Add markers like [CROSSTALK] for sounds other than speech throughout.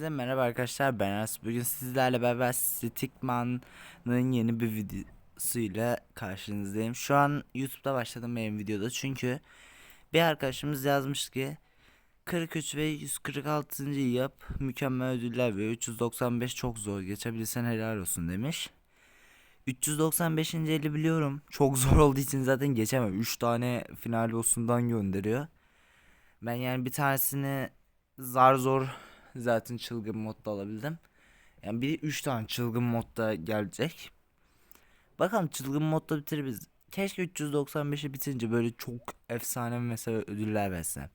Hepinize merhaba arkadaşlar ben Aras. Bugün sizlerle beraber Stickman'ın yeni bir videosuyla karşınızdayım. Şu an YouTube'da başladım benim videoda çünkü bir arkadaşımız yazmış ki 43 ve 146. yap mükemmel ödüller ve 395 çok zor geçebilirsen helal olsun demiş. 395. eli biliyorum çok zor olduğu için zaten geçemem 3 tane final bossundan gönderiyor. Ben yani bir tanesini zar zor zaten çılgın modda alabildim. Yani bir 3 tane çılgın modda gelecek. Bakalım çılgın modda bitiririz. Keşke 395'i bitince böyle çok efsane mesela ödüller verse.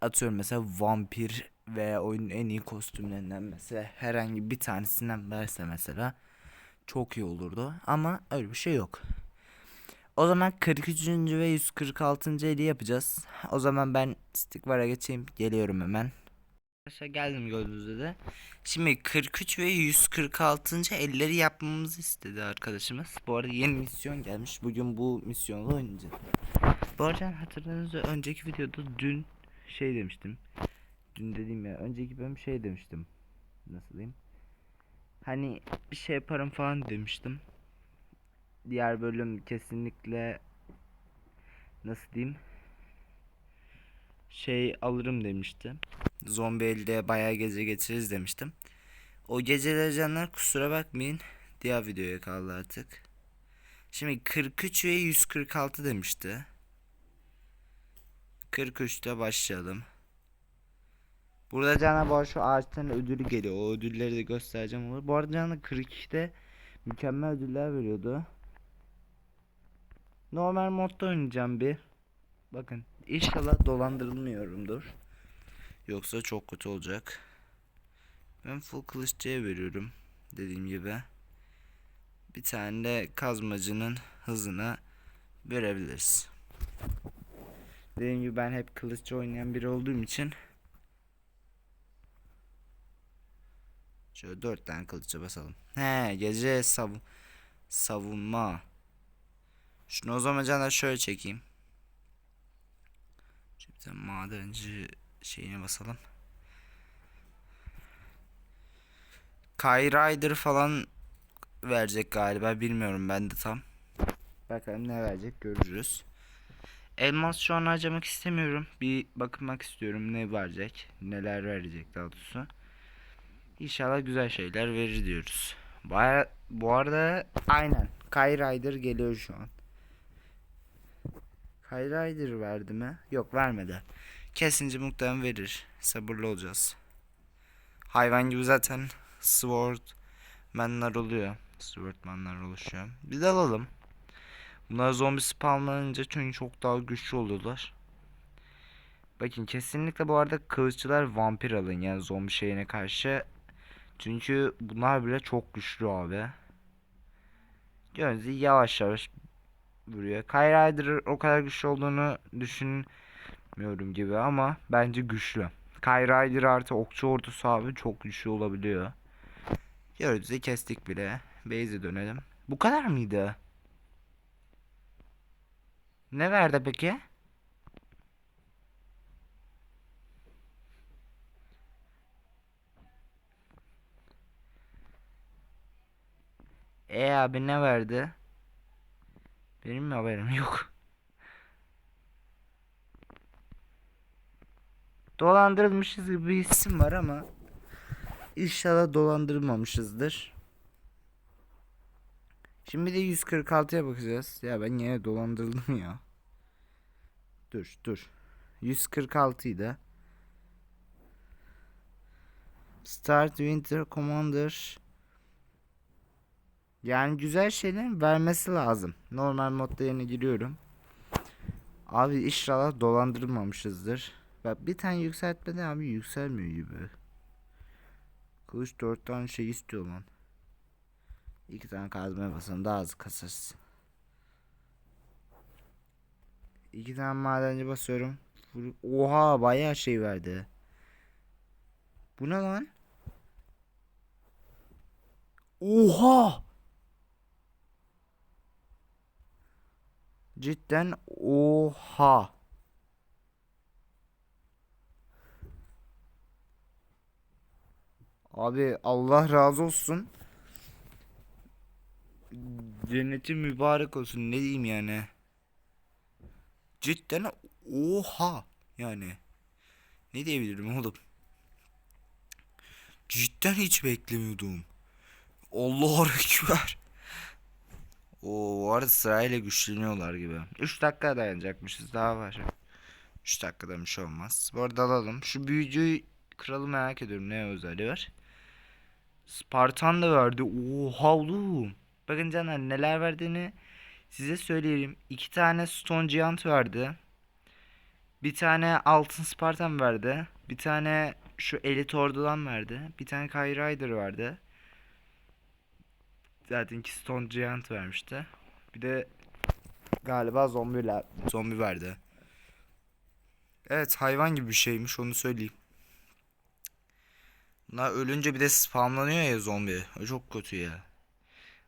Atıyorum mesela vampir veya oyunun en iyi kostümlerinden mesela herhangi bir tanesinden verse mesela çok iyi olurdu. Ama öyle bir şey yok. O zaman 43. ve 146. eli yapacağız. O zaman ben Stickbar'a geçeyim. Geliyorum hemen. Arkadaşlar geldim gördüğünüz üzere. Şimdi 43 ve 146. elleri yapmamızı istedi arkadaşımız. Bu arada yeni misyon gelmiş. Bugün bu misyonla oynayacağız. Bu arada hatırladığınızda önceki videoda dün şey demiştim. Dün dediğim ya önceki bölüm şey demiştim. Nasıl diyeyim? Hani bir şey yaparım falan demiştim. Diğer bölüm kesinlikle nasıl diyeyim? Şey alırım demiştim. Zombi elde bayağı gece geçiririz demiştim. O geceler canlar kusura bakmayın. Diğer videoya kaldı artık. Şimdi 43 ve 146 demişti. 43'te başlayalım. Burada Can'a bu şu ağaçtan ödülü geliyor. O ödülleri de göstereceğim olur. Bu arada Can'a 42'de mükemmel ödüller veriyordu. Normal modda oynayacağım bir. Bakın inşallah dolandırılmıyorumdur. Yoksa çok kötü olacak. Ben full kılıççıya veriyorum. Dediğim gibi. Bir tane de kazmacının hızına verebiliriz. Dediğim gibi ben hep kılıççı oynayan biri olduğum için Şöyle dört tane kılıçça basalım. He gece savun savunma. Şunu o zaman canlar şöyle çekeyim. Şimdi madenci şeyine basalım. Kai Rider falan verecek galiba bilmiyorum ben de tam. Bakalım ne verecek görürüz. Elmas şu an harcamak istemiyorum. Bir bakmak istiyorum ne verecek. Neler verecek daha doğrusu. İnşallah güzel şeyler verir diyoruz. Baya, bu arada aynen Kai Rider geliyor şu an. Kai Rider verdi mi? Yok vermedi. Kesince muhtemelen verir. Sabırlı olacağız. Hayvan gibi zaten Swordmanlar oluyor. Swordmanlar oluşuyor. Bir de alalım. Bunlar zombi spawnlanınca çünkü çok daha güçlü oluyorlar. Bakın kesinlikle bu arada kılıççılar vampir alın yani zombi şeyine karşı. Çünkü bunlar bile çok güçlü abi. Gördüğünüz yavaş yavaş vuruyor. Kai Rider o kadar güçlü olduğunu düşünmüyorum gibi ama bence güçlü. Kai Rider artı okçu ordusu abi çok güçlü olabiliyor. Gördüğünüz kestik bile. Base'e dönelim. Bu kadar mıydı? Ne verdi peki? E abi ne verdi? Benim mi haberim yok? Dolandırılmışız gibi bir isim var ama inşallah dolandırılmamışızdır. Şimdi de 146'ya bakacağız. Ya ben yine dolandırıldım ya. Dur dur. 146 idi. Start Winter Commander. Yani güzel şeyler vermesi lazım. Normal modda yerine giriyorum. Abi inşallah dolandırılmamışızdır. Bak bir tane yükseltmedi abi yükselmiyor gibi. Kılıç dört tane şey istiyor lan. İki tane kazmaya basalım daha az kasarız. İki tane madenci basıyorum. Oha bayağı şey verdi. Bu ne lan? Oha! Cidden oha. Abi Allah razı olsun. Cenneti mübarek olsun ne diyeyim yani. Cidden oha yani. Ne diyebilirim oğlum? Cidden hiç beklemiyordum. Allah ekber. O var sırayla güçleniyorlar gibi. 3 dakika dayanacakmışız daha var. 3 dakikada bir şey olmaz. Bu arada alalım. Şu büyücüyü kralı merak ediyorum ne özelliği var. Spartan da verdi. Oha oğlum. Bakın canlar neler verdiğini size söyleyeyim. İki tane Stone Giant verdi. Bir tane Altın Spartan verdi. Bir tane şu Elite Ordu'dan verdi. Bir tane Kai Rider verdi. Zaten iki Stone Giant vermişti. Bir de galiba zombiler zombi verdi. Evet hayvan gibi bir şeymiş onu söyleyeyim. Bunlar ölünce bir de spamlanıyor ya zombi. O çok kötü ya.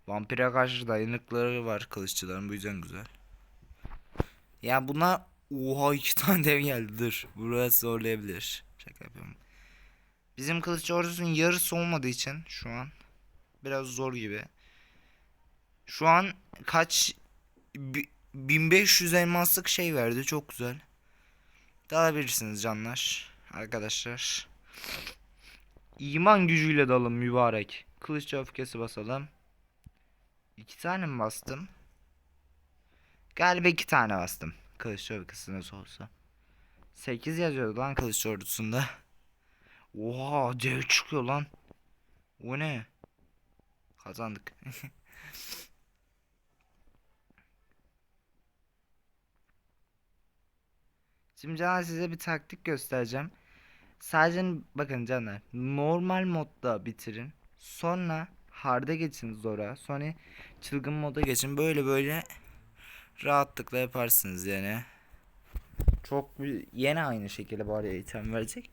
Vampire karşı dayanıkları var kılıççıların bu yüzden güzel. Ya bunlar oha iki tane dev geldi dur. Burası zorlayabilir. Şaka yapıyorum. Bizim kılıççı ordusunun yarısı olmadığı için şu an biraz zor gibi. Şu an kaç bi- 1500 elmaslık şey verdi çok güzel. Dalabilirsiniz canlar arkadaşlar. İman gücüyle dalın mübarek. Kılıç öfkesi basalım. İki tane mi bastım? Galiba iki tane bastım. Kılıç öfkesi nasıl olsa. 8 yazıyordu lan kılıç ordusunda. Oha dev çıkıyor lan. O ne? Kazandık. [LAUGHS] Şimdi canlar size bir taktik göstereceğim. Sadece bakın canlar normal modda bitirin. Sonra hard'a geçin zora. Sonra çılgın moda geçin. Böyle böyle rahatlıkla yaparsınız yani. Çok yine aynı şekilde bari item verecek.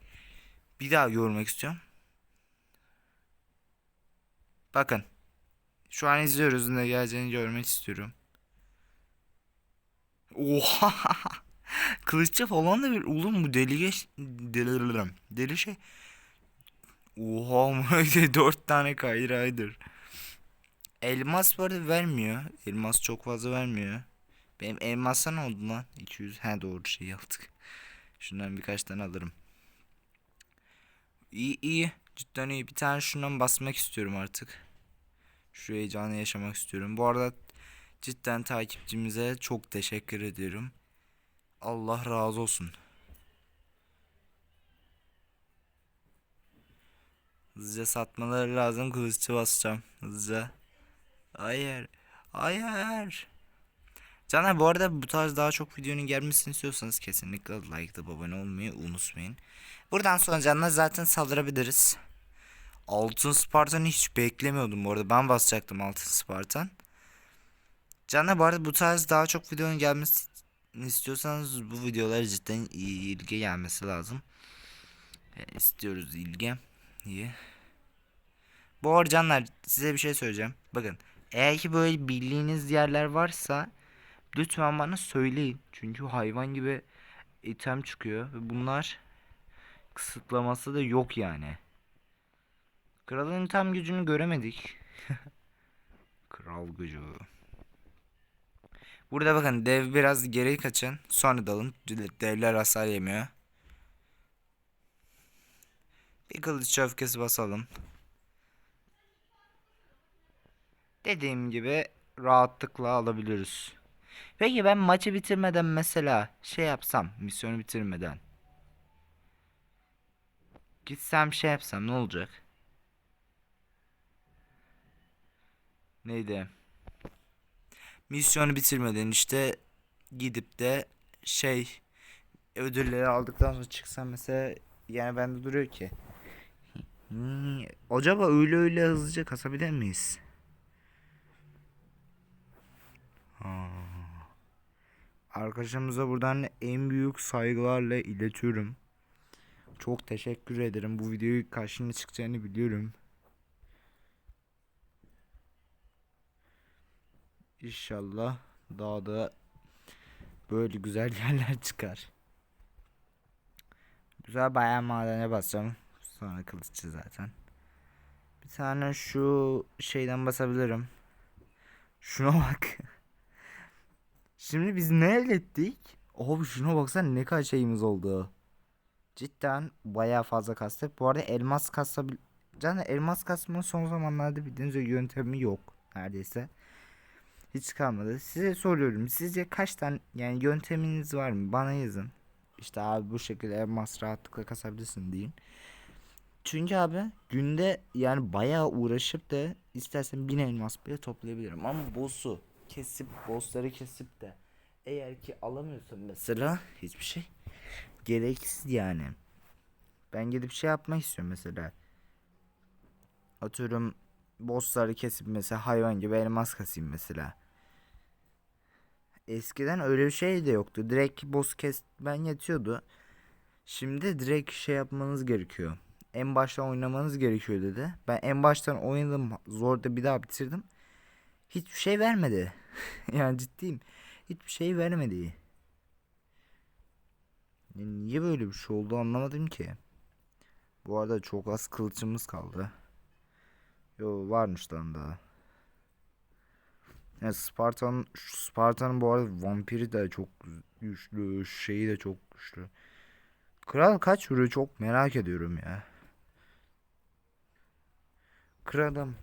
Bir daha görmek istiyorum. Bakın. Şu an izliyoruz ne geleceğini görmek istiyorum. Oha! [LAUGHS] Kılıçça falan da bir oğlum bu deli geç deli, şey. Oha [LAUGHS] dört tane kayraydır. Elmas var vermiyor. Elmas çok fazla vermiyor. Benim elmasa ne oldu lan? 200. He doğru şey yaptık. Şundan birkaç tane alırım. İyi iyi. Cidden iyi. Bir tane şundan basmak istiyorum artık. Şu heyecanı yaşamak istiyorum. Bu arada cidden takipçimize çok teşekkür ediyorum. Allah razı olsun. Hızlıca satmaları lazım. Kılıççı basacağım. Hızlıca. Hayır. Hayır. Caner bu arada bu tarz daha çok videonun gelmesini istiyorsanız kesinlikle like'da abone olmayı unutmayın. Buradan sonra canlar zaten saldırabiliriz. Altın Spartan'ı hiç beklemiyordum bu arada. Ben basacaktım Altın Spartan. Caner bu arada bu tarz daha çok videonun gelmesi istiyorsanız bu videolara cidden ilgi gelmesi lazım. E, istiyoruz ilgi. İyi. Bu arada canlar size bir şey söyleyeceğim. Bakın eğer ki böyle bildiğiniz yerler varsa lütfen bana söyleyin. Çünkü hayvan gibi item çıkıyor ve bunlar kısıtlaması da yok yani. Kralın tam gücünü göremedik. [LAUGHS] Kral gücü. Burada bakın dev biraz geri kaçın. Sonra dalın. Devler hasar yemiyor. Bir kılıç öfkesi basalım. Dediğim gibi rahatlıkla alabiliriz. Peki ben maçı bitirmeden mesela şey yapsam misyonu bitirmeden. Gitsem şey yapsam ne olacak? Neydi? Misyonu bitirmeden işte gidip de şey ödülleri aldıktan sonra çıksam mesela yani bende duruyor ki. Hmm, acaba öyle öyle hızlıca kasabilir miyiz? Arkadaşımıza buradan en büyük saygılarla iletiyorum. Çok teşekkür ederim. Bu videoyu karşına çıkacağını biliyorum. İnşallah daha da böyle güzel [LAUGHS] yerler çıkar. Güzel bayağı madene basacağım. Sonra kılıççı zaten. Bir tane şu şeyden basabilirim. Şuna bak. [LAUGHS] Şimdi biz ne elde ettik? Abi şuna baksana ne kadar şeyimiz oldu. Cidden bayağı fazla kastık. Bu arada elmas kasabil... Canım elmas kasmanın son zamanlarda bildiğiniz yöntemi yok neredeyse. Hiç kalmadı. Size soruyorum. Sizce kaç tane yani yönteminiz var mı? Bana yazın. İşte abi bu şekilde elmas rahatlıkla kasabilirsin deyin. Çünkü abi günde yani bayağı uğraşıp da istersen bin elmas bile toplayabilirim. Ama boss'u kesip boss'ları kesip de eğer ki alamıyorsan mesela hiçbir şey gereksiz yani. Ben gidip şey yapmak istiyorum mesela. Atıyorum boss'ları kesip mesela hayvan gibi elmas kasayım mesela. Eskiden öyle bir şey de yoktu. Direkt boss kes ben yetiyordu. Şimdi direkt şey yapmanız gerekiyor. En baştan oynamanız gerekiyor dedi. Ben en baştan oynadım. Zorda bir daha bitirdim. Hiçbir şey vermedi. [LAUGHS] yani ciddiyim. Hiçbir şey vermedi. Niye böyle bir şey oldu anlamadım ki. Bu arada çok az kılıcımız kaldı. Yo varmış lan daha. Yani Spartan Spartan'ın bu arada vampiri de çok güçlü, şeyi de çok güçlü. Kral kaç vuruyor çok merak ediyorum ya. Kralım.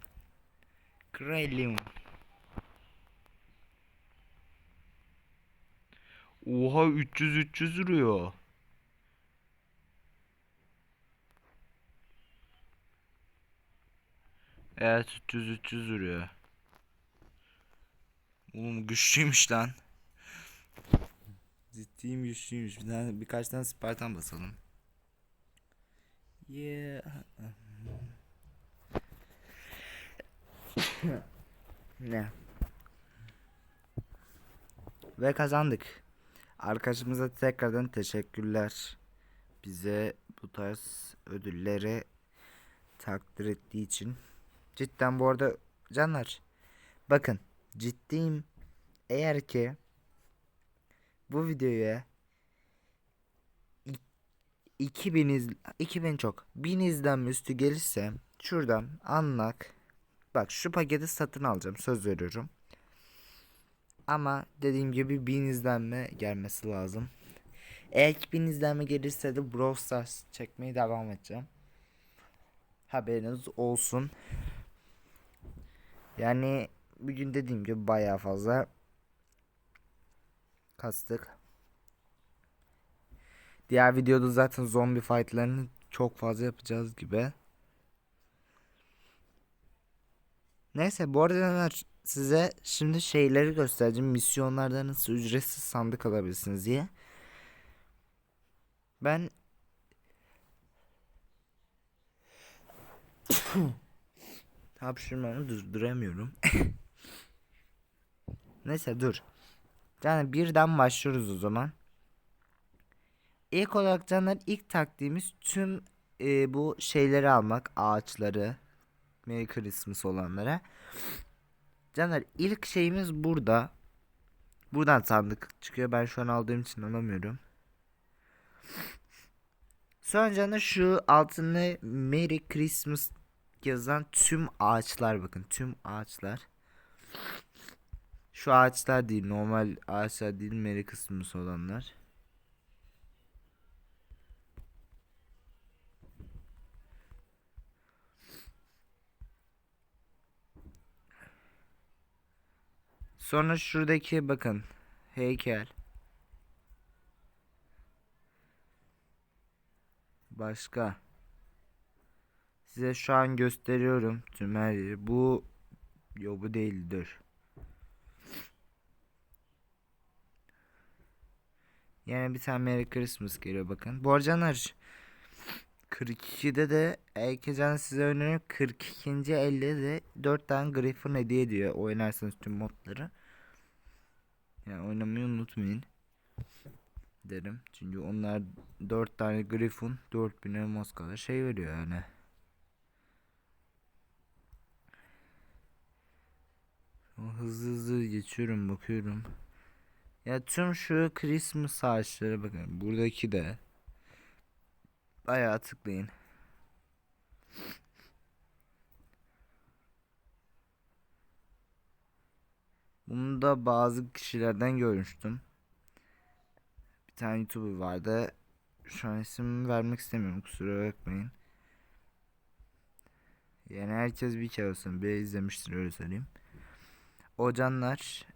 Kralım. Oha 300 300 vuruyor. Evet 300 300 vuruyor. Oğlum güçlüymüş lan. Ciddiyim güçlüymüş. Bir tane birkaç tane Spartan basalım. Yeah. ne? Ve kazandık. Arkadaşımıza tekrardan teşekkürler. Bize bu tarz ödülleri takdir ettiği için. Cidden bu arada canlar bakın ciddiyim eğer ki bu videoya 2000 iz 2000 çok 1000 izlenme üstü gelirse şuradan anlak bak şu paketi satın alacağım söz veriyorum. Ama dediğim gibi 1000 izlenme gelmesi lazım. Eğer ki 1000 izlenme gelirse de Brawl Stars çekmeye devam edeceğim. Haberiniz olsun. Yani bugün dediğim gibi bayağı fazla kastık. Diğer videoda zaten zombi fightlarını çok fazla yapacağız gibi. Neyse bu arada size şimdi şeyleri göstereceğim. Misyonlarda nasıl ücretsiz sandık alabilirsiniz diye. Ben [COUGHS] Hapşırmamı durduramıyorum. [LAUGHS] Neyse dur. Yani birden başlıyoruz o zaman. İlk olarak canlar ilk taktiğimiz tüm e, bu şeyleri almak. Ağaçları. Merry Christmas olanlara. Canlar ilk şeyimiz burada. Buradan sandık çıkıyor. Ben şu an aldığım için alamıyorum. Sonra canlar şu altında Merry Christmas yazan tüm ağaçlar bakın. Tüm ağaçlar. Şu ağaçlar değil. Normal ağaçlar değil. Merry Christmas olanlar. Sonra şuradaki bakın heykel. Başka. Size şu an gösteriyorum tüm her yeri. Bu yo bu değildir. Yani bir tane Merry Christmas geliyor bakın. Bu arcanlar 42'de de Elkecan size öneriyorum. 42. elde de 4 tane Griffin hediye ediyor. Oynarsanız tüm modları. Yani oynamayı unutmayın. Derim. Çünkü onlar 4 tane Griffin 4000 elmas kadar şey veriyor yani. Hızlı hızlı geçiyorum bakıyorum. Ya tüm şu Christmas ağaçları bakın buradaki de ayağa tıklayın. Bunu da bazı kişilerden görmüştüm. Bir tane YouTuber vardı. Şu an isim vermek istemiyorum kusura bakmayın. Yani herkes bir kere olsun bile izlemiştir öyle söyleyeyim. O canlar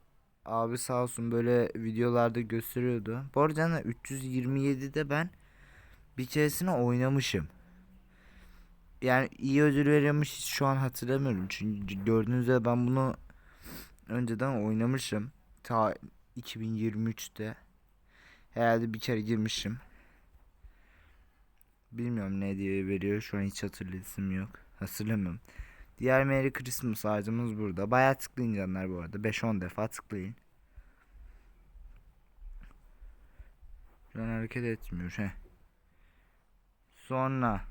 abi sağ olsun böyle videolarda gösteriyordu. Bu arada canlar 327'de ben bir keresine oynamışım. Yani iyi ödül hiç şu an hatırlamıyorum. Çünkü gördüğünüz üzere ben bunu önceden oynamışım. Ta 2023'te. Herhalde bir kere girmişim. Bilmiyorum ne diye veriyor. Şu an hiç hatırlasım yok. Hatırlamıyorum. Diğer Merry Christmas ağacımız burada. Bayağı tıklayın canlar bu arada. 5-10 defa tıklayın. Şu an hareket etmiyor. Heh. Sonra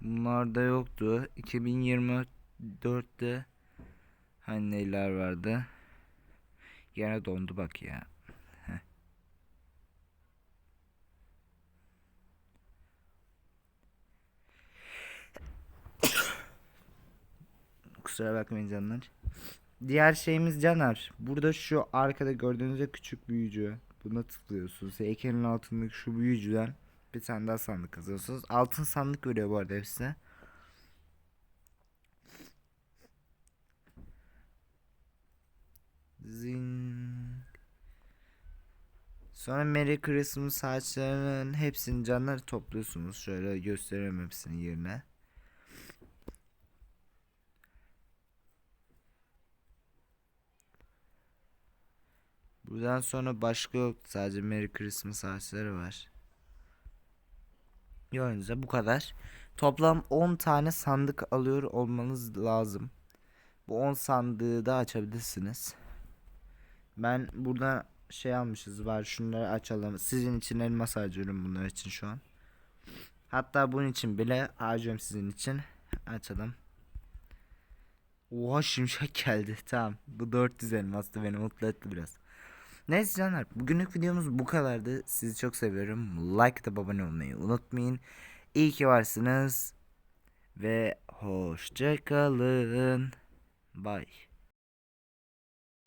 Bunlar da yoktu. 2024'te hani neler vardı? Gene dondu bak ya. Heh. Kusura bakmayın canlar. Diğer şeyimiz Caner. Burada şu arkada gördüğünüzde küçük büyücü. Buna tıklıyorsunuz. Heykelin altındaki şu büyücüden bir tane daha sandık kazanıyorsunuz. Altın sandık veriyor bu arada hepsi. Zing. Sonra Merry Christmas ağaçlarının hepsini canları topluyorsunuz. Şöyle gösteriyorum hepsini yerine. Buradan sonra başka yok. Sadece Merry Christmas ağaçları var. Gördüğünüzde bu kadar. Toplam 10 tane sandık alıyor olmanız lazım. Bu 10 sandığı da açabilirsiniz. Ben burada şey almışız var şunları açalım. Sizin için elmas harcıyorum bunlar için şu an. Hatta bunun için bile harcıyorum sizin için. Açalım. Oha şimşek geldi. Tamam. Bu 400 elmastı beni mutlu etti biraz. Neyse canlar bugünlük videomuz bu kadardı. Sizi çok seviyorum. Like da abone olmayı unutmayın. İyi ki varsınız. Ve hoşçakalın. Bye.